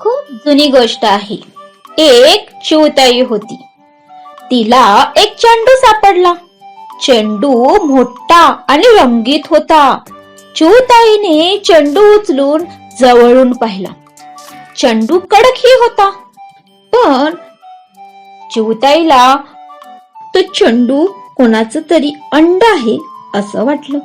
खूप जुनी गोष्ट आहे. एक चिवताई होती. तिला एक चेंडू सापडला. चेंडू मोठा आणि रंगीत होता. चिवताईने चेंडू उचलून जवळून पाहिला. चेंडू कडकही होता. पण चिवताईला तो चेंडू कोणाचं तरी अंड आहे असं वाटलं.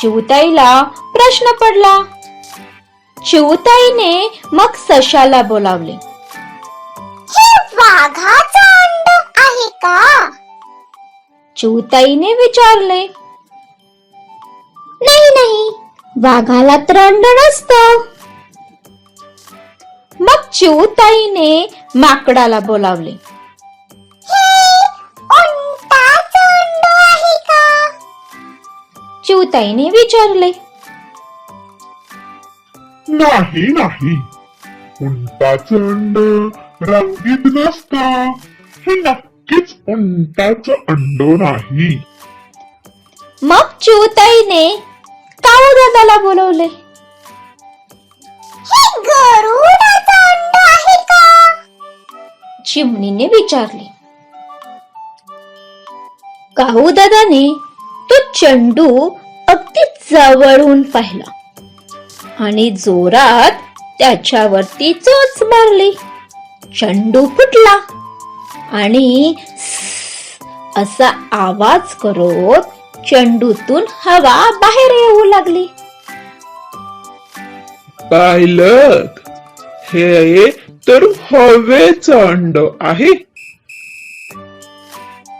चिवताईला प्रश्न पडला. चिवताईने मग सशाला बोलावले. आहे का? चिवताईने विचारले. नाही नाही. वाघाला तर अंड नसतं. मग चिवताईने माकडाला बोलावले. चिवताईने विचारले. नाही नाही. उंटाचं अंड रंगीत नसतं. हे नक्कीच उंटाचं अंड नाही. मग चिवताईने काऊ दादाला बोलवले. हे चिमणीने विचारले. काहू दादाने तो चेंडू ते जवळून पाहिला. आणि जोरात त्याच्यावरती चोच मारली. चंडू फुटला. आणि असा आवाज करत चेंडूतून हवा बाहेर येऊ लागली. पाहिलं? हे तर हवेचं अंड आहे.